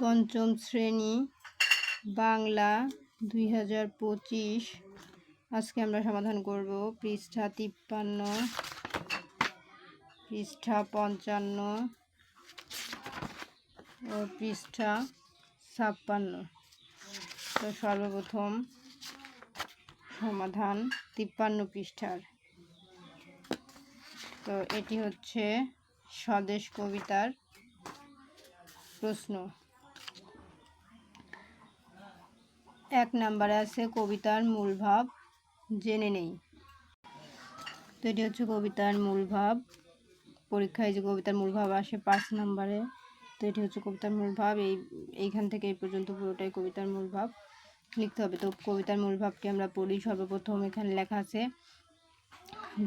পঞ্চম শ্রেণি, বাংলা দুই হাজার পঁচিশ। আজকে আমরা সমাধান করব পৃষ্ঠা তিপ্পান্ন, পৃষ্ঠা পঞ্চান্ন ও পৃষ্ঠা ছাপ্পান্ন। তো সর্বপ্রথম সমাধান তিপ্পান্ন পৃষ্ঠার। তো এটি হচ্ছে স্বদেশ কবিতার প্রশ্ন। এক নম্বরে আছে কবিতার মূল ভাব জেনে নেই। তো এটি হচ্ছে কবিতার মূল ভাব পরীক্ষায় যে কবিতার মূল ভাব আসে পাঁচ নম্বরে, তো এটি হচ্ছে কবিতার মূল ভাব এই, এইখান থেকে এই পর্যন্ত পুরোটাই কবিতার মূল ভাব লিখতে হবে। তো কবিতার মূল ভাবটি আমরা পড়ি। সর্বপ্রথম এখানে লেখা আছে,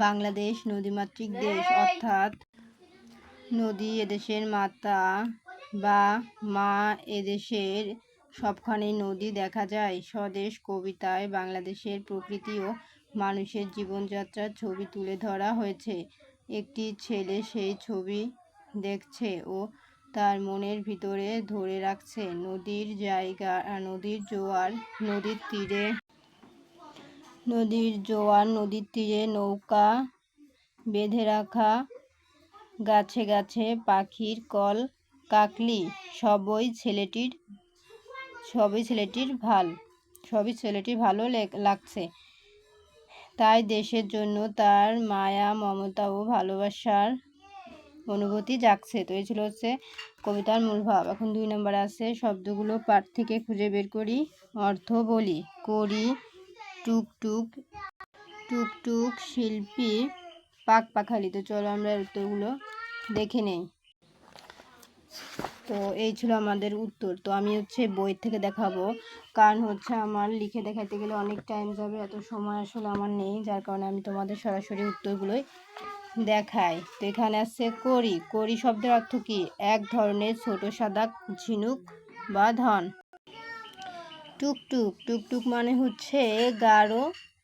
বাংলাদেশ নদীমাতৃক দেশ অর্থাৎ নদী এদেশের মাতা বা মা এদেশের সবখানে নদী দেখা যায়। স্বদেশ কবিতায় বাংলাদেশের প্রকৃতি ও মানুষের জীবনযাত্রার ছবি তুলে ধরা হয়েছে। একটি ছেলে সেই ছবি দেখছে ও তার মনের ভিতরে ধরে রাখছে নদীর জায়গা, নদীর জোয়ার, নদীর তীরে। নদীর জোয়ার, নদীর তীরে নৌকা বেঁধে রাখা, গাছে গাছে পাখির কল, কাকলি, সবই ছেলেটির সবই ছেলেটির ভালো, সবই ছেলেটির ভালো লেগ- লাগছে। তাই দেশের জন্য তার মায়া, মমতা ও ভালোবাসার অনুভূতি জাগছে। তো এই ছিল হচ্ছে কবিতার মূল ভাব। এখন দুই নম্বরে আছে, শব্দগুলো পাঠ থেকে খুঁজে বের করি, অর্থ বলি, করি টুকটুক টুকটুক শিল্পী পাক পাখালি। তো চলো আমরা উত্তরগুলো দেখে নেই। তো এই ছিল আমাদের উত্তর। তো আমি হচ্ছে বই থেকে দেখাবো। কারণ হচ্ছে আমার লিখে দেখাতে গেলে অনেক টাইম যাবে, এত সময় আসলে আমার নেই, যার কারণে আমি তোমাদের সরাসরি উত্তরগুলোই দেখাই। তো এখানে আছে করি। করি শব্দের অর্থ কি? এক ধরনের ছোট সাদা ঝিনুক বা ধন। টুকটুক। টুকটুক মানে হচ্ছে গাঢ়,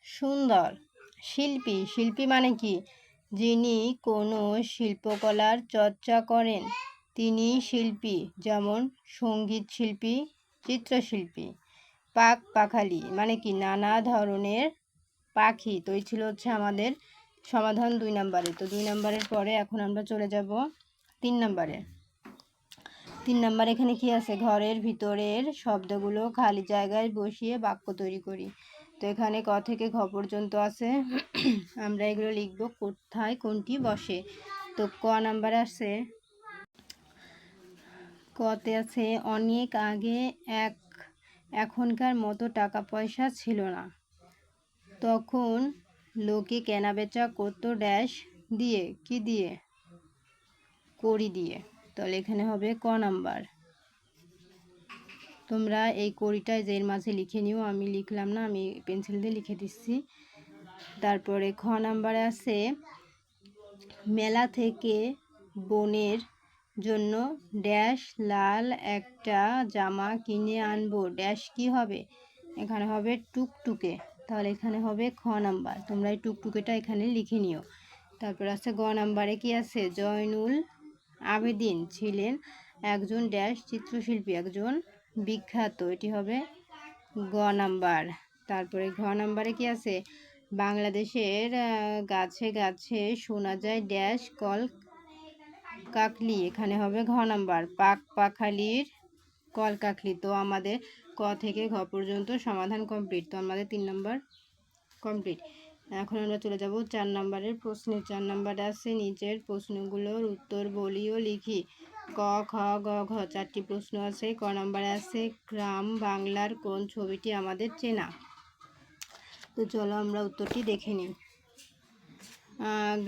সুন্দর। শিল্পী। শিল্পী মানে কি? যিনি কোনো শিল্পকলার চর্চা করেন। তিনি শিল্পী, যেমন সংগীত শিল্পী, চিত্রশিল্পী, পাক পাখালি মানে কি নানা ধরনের পাখি। তো এই ছিল হচ্ছে আমাদের সমাধান দুই নম্বরে। তো দুই নম্বরের পরে এখন আমরা চলে যাব তিন নম্বরে। তিন নম্বর এখানে কি আছে? ঘরের ভিতরের শব্দগুলো খালি জায়গায় বসিয়ে বাক্য তৈরি করি। তো এখানে ক থেকে ঘ পর্যন্ত আছে। আমরা এগুলো লিখব কোথায় কোনটি বসে। তো ক নাম্বার আছে কতে আছে, অনেক আগে এক, এখনকার মতো টাকা পয়সা ছিল না। তখন লোকে কেনাবেচা করতো ড্যাশ দিয়ে, কি দিয়ে? কড়ি দিয়ে। তাহলে এখানে হবে ক নাম্বার। তোমরা এই কড়িটা এর মাঝে লিখে নিও, আমি লিখলাম না, আমি পেন্সিল দিয়ে লিখে দিচ্ছি। তারপরে খ নাম্বারে আছে, মেলা থেকে বোনের জন্য ড্যাশ লাল একটা জামা কিনে আনব। ড্যাশ কি হবে? এখানে হবে টুকটুকে। তাহলে এখানে হবে খ নাম্বার। তোমরা এই টুকটুকেটা এখানে লিখে নিও। তারপর আছে গ নাম্বারে কি আছে? জয়নুল আবেদিন ছিলেন একজন ড্যাশ চিত্রশিল্পী, একজন বিখ্যাত। এটি হবে গ নাম্বার। তারপরে ঘ নাম্বারে কি আছে? বাংলাদেশের গাছে গাছে শোনা যায় ড্যাশ কল কাকলি এখানে হবে ঘ নাম্বার পাক পাখালির কল কাকলি তো আমাদের ক থেকে ঘ পর্যন্ত সমাধান কমপ্লিট তো আমাদের তিন নম্বর কমপ্লিট এখন আমরা চলে যাব চার নাম্বারের প্রশ্নে। চার নাম্বারে আছে, নিচের প্রশ্নগুলোর উত্তর বলি ও লিখি। ক, খ, গ, ঘ, চারটি প্রশ্ন আছে। ক নাম্বারে আছে, গ্রাম বাংলার কোন ছবিটি আমাদের চেনা? তো চলো আমরা উত্তরটি দেখে নিই।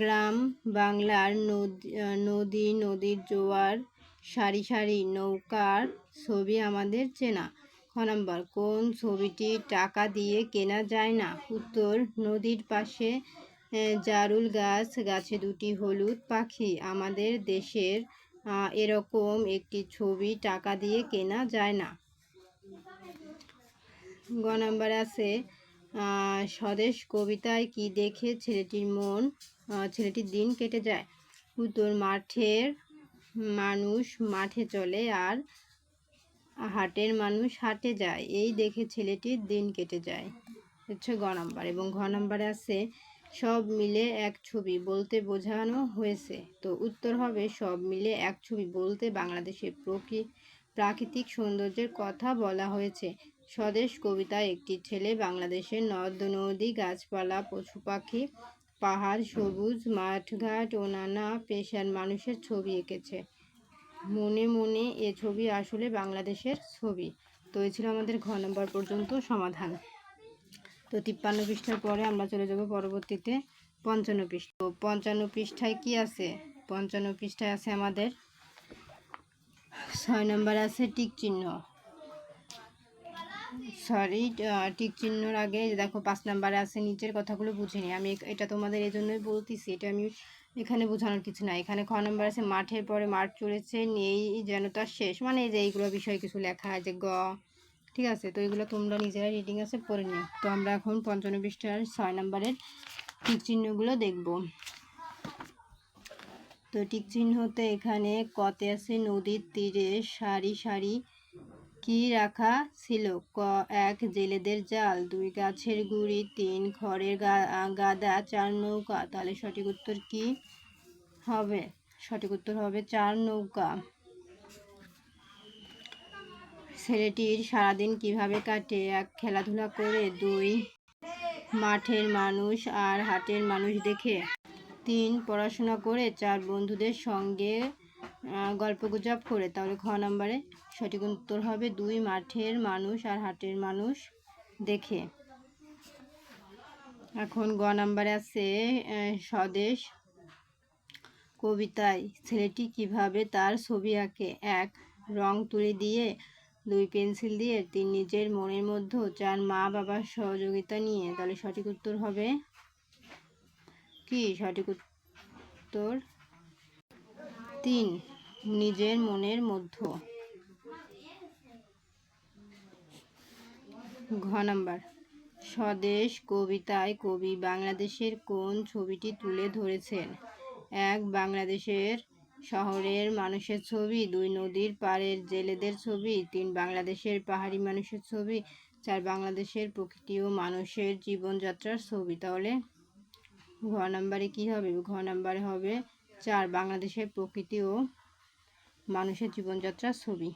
গ্রাম বাংলার নদী নদী, নদীর জোয়ার, সারি সারি নৌকার ছবি আমাদের চেনা। খ নম্বর, কোন ছবিটি টাকা দিয়ে কেনা যায় না? উত্তর, নদীর পাশে জারুল গাছ, গাছে দুটি হলুদ পাখি। আমাদের দেশের এরকম একটি ছবি টাকা দিয়ে কেনা যায় না। গ নাম্বার আছে স্বদেশ কবিতায় কি দেখে ছেলেটির মন ছেলেটির দিন কেটে যায়? উত্তর, মাঠের মানুষ মাঠে চলে আর হাটের মানুষ হাটে যায়। এই দেখে ছেলেটির দিন কেটে যায়। হচ্ছে গ নাম্বার এবং ঘ নাম্বারে আছে, সব মিলে এক ছবি বলতে বোঝানো হয়েছে। তো উত্তর হবে, সব মিলে এক ছবি বলতে বাংলাদেশের প্রকৃ, প্রাকৃতিক সৌন্দর্যের কথা বলা হয়েছে। স্বদেশ কবিতায় একটি ছেলে বাংলাদেশের নদ নদী গাছপালা পশু পাখি পাহাড়, সবুজ মাঠঘাট ও নানা পেশার মানুষের ছবি এঁকেছে। মনে মনে এ ছবি আসলে বাংলাদেশের ছবি। তো এই ছিল আমাদের ঘ নম্বর পর্যন্ত সমাধান। তো তিপ্পান্ন পৃষ্ঠার পরে আমরা চলে যাব পরবর্তীতে পঞ্চান্ন পৃষ্ঠা। তো পঞ্চান্ন পৃষ্ঠায় কি আছে? পঞ্চান্ন পৃষ্ঠায় আছে আমাদের ছয় নম্বর আছে টিক চিহ্ন। সরি টিক চিহ্নর আগে দেখো পাঁচ নাম্বারে আছে, নিচের কথাগুলো বুঝিনি আমি এটা তোমাদের এই জন্যই বলতেছি, এটা আমি এখানে বোঝানোর কিছু না এখানে খ নম্বর আছে, মাঠের পরে মাঠ চলেছে নেই যেন তার শেষ। মানে যে এইগুলো বিষয়ে কিছু লেখা আছে, গ। ঠিক আছে? তো এগুলো তোমরা নিজেরা রিডিং আছে পড়ে নিও। তো আমরা এখন পঞ্চান্ন পৃষ্ঠার ছয় নম্বরের টিক চিহ্নগুলো দেখব। তো টিক চিহ্নতে এখানে কতে আছে, নদীর তীরে সারি সারি কি রাখা ছিল? ক, এক, জেলেদের জাল, দুই, গাছের গুড়ি, তিন, খড়ের গাদা, চার, নৌকা। তাহলে সঠিক উত্তর কি হবে? সঠিক উত্তর হবে চার নৌকা। ছেলেটির সারাদিন কীভাবে কাটে? এক, খেলাধুলা করে। দুই, মাঠের মানুষ আর হাটের মানুষ দেখে। তিন, পড়াশোনা করে। চার, বন্ধুদের সঙ্গে গল্পগুজব করে। তাহলে খ নম্বরে, সঠিক উত্তর হবে দুই মাঠের মানুষ আর হাটের মানুষ দেখে। এখন গ নাম্বারে আছে স্বদেশ কবিতায়, ছেলেটি কীভাবে তার ছবি আঁকে? এক, রং তুলি দিয়ে, দুই, পেন্সিল দিয়ে, তিন, নিজের মনের মধ্যে, চার, মা বাবার সহযোগিতা নিয়ে। তাহলে সঠিক উত্তর হবে কি? সঠিক উত্তর তিন। নিজের মনের মধ্য। ঘ নাম্বার। স্বদেশ কবিতায় কবি বাংলাদেশের কোন ছবিটি তুলে ধরেছেন? এক, বাংলাদেশের শহরের মানুষের ছবি, দুই, নদীর পাড়ের জেলেদের ছবি, তিন, বাংলাদেশের পাহাড়ি মানুষের ছবি, চার, বাংলাদেশের প্রকৃতি ও মানুষের জীবনযাত্রার ছবি। তাহলে ঘ নাম্বারে কি হবে? ঘ নাম্বারে হবে চার, বাংলাদেশের প্রকৃতি ও মানুষের জীবনযাত্রার ছবি।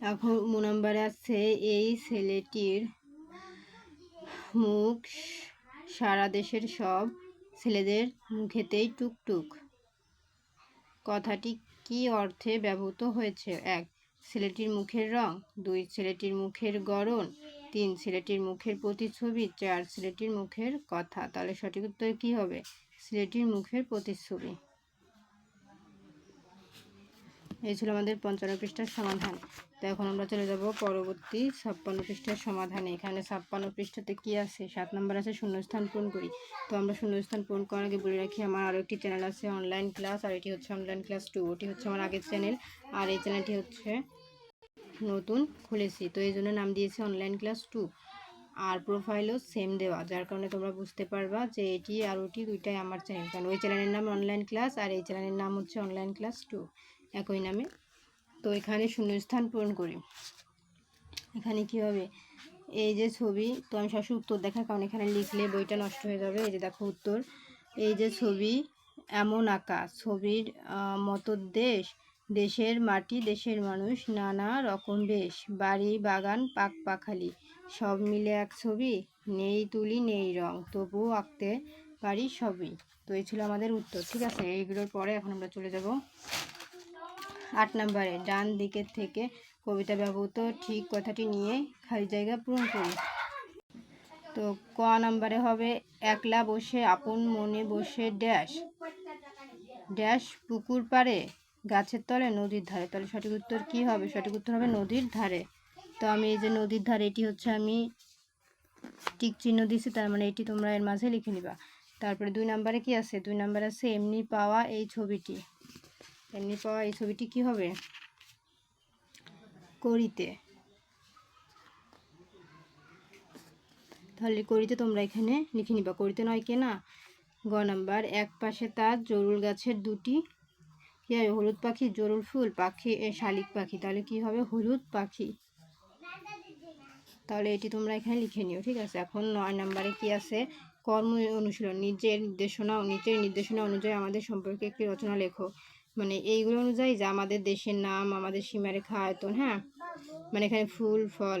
এখন মু নাম্বারে আছে, এই ছেলেটির মুখ সারা দেশের সব ছেলেদের মুখেতেই টুকটুক। কথাটি কি অর্থে ব্যবহৃত হয়েছে? এক, ছেলেটির মুখের রং। দুই, ছেলেটির মুখের গড়ন। তিন, ছেলেটির মুখের প্রতিচ্ছবি। চার, ছেলেটির মুখের কথা। তাহলে সঠিক উত্তর কী হবে? ছেলেটির মুখের প্রতিচ্ছবি। এই ছিল আমাদের পঞ্চান্ন পৃষ্ঠার সমাধান। তো এখন আমরা চলে যাব পরবর্তী ছাপ্পান্ন পৃষ্ঠার সমাধানে। এখানে ছাপ্পান্ন পৃষ্ঠাতে কি আছে? সাত নম্বর আছে শূন্যস্থান পূরণ করি। তো আমরা শূন্যস্থান পূরণ করার আগে বলে রাখি, আমার আরও একটি চ্যানেল আছে অনলাইন ক্লাস আর এটি হচ্ছে অনলাইন ক্লাস টু ওটি হচ্ছে আমার আগের চ্যানেল, আর এই চ্যানেলটি হচ্ছে নতুন, খুলেছি। তো এই জন্য নাম দিয়েছি অনলাইন ক্লাস টু আর প্রোফাইলও সেম দেওয়া, যার কারণে তোমরা বুঝতে পারবা যে এটি আর ওটি দুইটাই আমার চ্যানেল। কারণ ওই চ্যানেলের নাম অনলাইন ক্লাস আর এই চ্যানেলের নাম হচ্ছে অনলাইন ক্লাস টু একই নামে। তো এখানে শূন্যস্থান পূরণ করি। এখানে কি হবে? এই যে ছবি, তো আমি সবসময় উত্তর দেখা কারণ এখানে লিখলে বইটা নষ্ট হয়ে যাবে। এই যে দেখো উত্তর। এই যে ছবি, এমন আঁকা ছবির মতো দেশ। দেশের মাটি, দেশের মানুষ, নানা রকম বেশ। বাড়ি, বাগান, পাক পাখালি। সব মিলে এক ছবি। নেই তুলি, নেই রং। তবুও আঁকতে পারি সবই। তো এই ছিল আমাদের উত্তর। ঠিক আছে, এইগুলোর পরে এখন আমরা চলে যাব। আট নম্বরে, ডান দিকের থেকে কবিতা ব্যবহৃত ঠিক কথাটি নিয়ে খালি জায়গা পূরণ করি। তো ক নম্বরে হবে, একলা বসে আপন মনে বসে ড্যাশ। ড্যাশ পুকুর পাড়ে, গাছের তলে, নদীর ধারে। তাহলে সঠিক উত্তর কি হবে? সঠিক উত্তর হবে নদীর ধারে। তো আমি এই যে নদীর ধারে, এটি হচ্ছে আমি টিক চিহ্ন দিয়েছি, তার মানে এটি তোমরা এর মাঝে লিখে নিবা। তারপরে দুই নম্বরে কি আছে? দুই নম্বরে আছে, এমনি পাওয়া এই ছবিটি। এমনি পাওয়া এই ছবিটি কি হবে? করিতে। তাহলে করিতে তোমরা এখানে লিখে নিবা। করিতে নয় কে না গ নাম্বার, এক পাশে তার জরুল গাছের দুটি। কী হবে হলুদ পাখি, জরুল ফুল, পাখি শালিক পাখি। তাহলে কি হবে? হলুদ পাখি। তাহলে এটি তোমরা এখানে লিখে নিও, ঠিক আছে? এখন নয় নাম্বারে কি আছে? কর্ম অনুশীলন। নিজের নির্দেশনা নিজের নির্দেশনা অনুযায়ী আমাদের সম্পর্কে একটি রচনা লেখো। মানে এইগুলো অনুযায়ী যে আমাদের দেশের নাম, আমাদের সীমারেখা আয়তন হ্যাঁ? মানে এখানে ফুল, ফল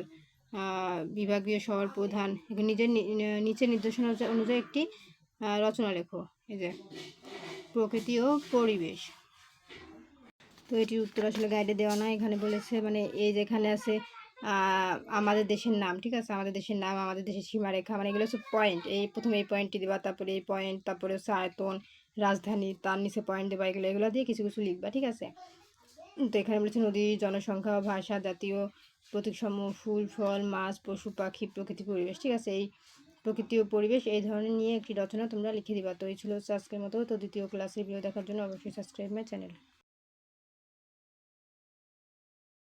বিভাগীয় শহর প্রধান নিজের নিচের নির্দেশনা অনুযায়ী- একটি রচনা লেখো। এই যে, প্রকৃতি ও পরিবেশ। তো এটির উত্তর আসলে গাইডে দেওয়া না এখানে বলেছে মানে এই যেখানে আছে আমাদের দেশের নাম, ঠিক আছে? আমাদের দেশের নাম, আমাদের দেশের সীমারেখা মানে এগুলো হচ্ছে পয়েন্ট এই প্রথমে এই পয়েন্টটি দেওয়া, তারপরে এই পয়েন্ট তারপরে হচ্ছে আয়তন রাজধানী, তার নিচে পয়েন্ট দেবা এগুলো এগুলো দিয়ে কিছু কিছু লিখবা, ঠিক আছে? তো এখানে বলেছে নদী, জনসংখ্যা, ভাষা, জাতীয় প্রতীকসমূহ, ফুল, ফল, মাছ, পশু, পাখি, প্রকৃতি, পরিবেশ, ঠিক আছে? এই প্রকৃতি ও পরিবেশ, এই ধরনের নিয়ে একটি রচনা তোমরা লিখে দিবা। তো এই ছিল আজকের মতো। তো দ্বিতীয় ক্লাসের ভিডিও দেখার জন্য অবশ্যই সাবস্ক্রাইব মাই চ্যানেল